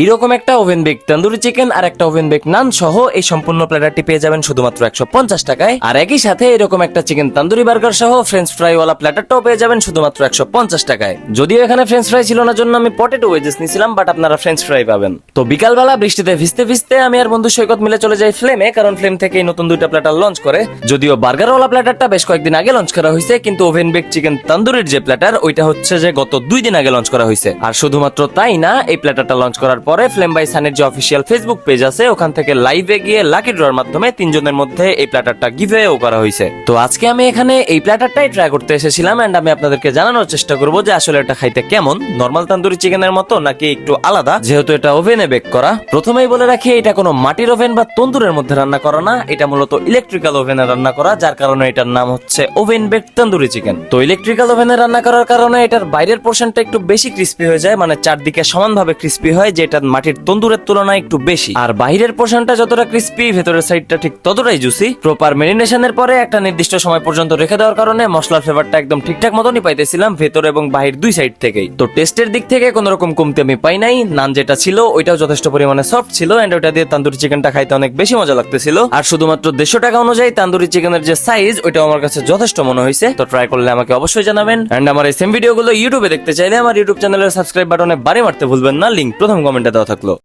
এইরকম একটা oven bake tandoori chicken আর একটা ওভেন বেক নান সহ এই সম্পূর্ণ প্ল্যাটারটি পেয়ে যাবেন শুধুমাত্র একশো পঞ্চাশ টাকায়। আর একই সাথে এরকম একটা চিকেন তন্দুরি বার্গার সহ ফ্রেঞ্চ ফ্রাই ওয়ালা প্ল্যাটারটাও পেয়ে যাবেন শুধুমাত্র একশো পঞ্চাশ টাকায়। যদিও এখানে ফ্রেঞ্চ ফ্রাই ছিল না জন্য আমি পটেটো ওয়েজেস নিয়েছিলাম বাট আপনারা ফ্রেঞ্চ ফ্রাই পাবেন। তো বিকালবেলা বৃষ্টিতে ভিজতে ভিজতে আমি আর বন্ধু সৈকত মিলে চলে যাই ফ্লেমে কারণ ফ্লেম থেকে এই নতুন দুইটা প্ল্যাটার লঞ্চ করে। যদিও বার্গার ওয়ালা প্ল্যাটারটা বেশ কয়েকদিন আগে লঞ্চ করা হয়েছে, কিন্তু ওভেন বেক চিকেন তন্দুরির যে প্ল্যাটার ওইটা হচ্ছে যে গত দুই দিন আগে লঞ্চ করা হয়েছে। আর শুধুমাত্র তাই না, এই প্ল্যাটারটা লঞ্চ করার পরে ফ্লেম বাই সানের যে অফিসিয়াল ফেসবুক পেজ আছে, ওখান থেকে লাইভে গিয়ে লাকি ড্রর মাধ্যমে তিনজনের মধ্যে এই প্ল্যাটারটা গিভেও করা হয়েছে। তো আজকে আমি এখানে এই প্ল্যাটারটাই ট্রাই করতে এসেছিলাম এন্ড আমি আপনাদেরকে জানানোর চেষ্টা করব যে আসলে এটা খাইতে কেমন। নর্মাল তান্দুরি চিকেনের মতো নাকি একটু আলাদা? যেহেতু এটা ওভেনে বেক করা। প্রথমেই বলে রাখি, এটা কোনো মাটির ওভেন বা তন্দুরের মধ্যে রান্না করা না, এটা মূলত ইলেকট্রিক্যাল ওভেনে রান্না করা, যার কারণে এটার নাম হচ্ছে ওভেন বেক তন্দুরি চিকেন। তো ইলেকট্রিক্যাল ওভেনে রান্না করার কারণে এটার বাইরের পোর্শনটা একটু বেশি ক্রিস্পি হয়ে যায় মানে চারদিকে সমানভাবে ক্রিস্পি হয়, যেটা মাটির তন্দুরের তুলনায় একটু বেশি। আর বাইরের পোর্শনটা যতটা ক্রিস্পি ভেতরের সাইডটা ঠিক ততটাই জুসি প্রপার মেরিনেশনের পরে একটা নির্দিষ্ট সময় পর্যন্ত রেখে দেওয়ার কারণে মশলার ফ্লেভারটা একদম ঠিকঠাক মতনই পাইতেছিলাম ভেতর এবং বাহির দুই সাইড থেকেই। তো টেস্টের দিক থেকে কোনো রকম কমতি আমি পাই নাই। নান যেটা ছিল, ওইটাও যথেষ্ট পরিমাণে সফট ছিল এন্ড ওইটা দিয়ে তান্দুরি চিকেনটা খাইতে অনেক বেশি মজা লাগতেছিল। আর শুধুমাত্র দেড়শো টাকা অনুযায়ী তান্দুরি চিকেনের যে সাইজ ওইটাও আমার কাছে যথেষ্ট মনে হয়েছে তো ট্রাই করলে আমাকে অবশ্যই জানাবেন। এন্ড আমার এই সেম ভিডিওগুলো ইউটিউবে দেখতে চাইলে আমার ইউটিউব চ্যানেলের সাবস্ক্রাইব বাটনে বাড়ি মারতে ভুলবেন না। লিঙ্ক প্রথম কমেন্টে দেওয়া থাকল।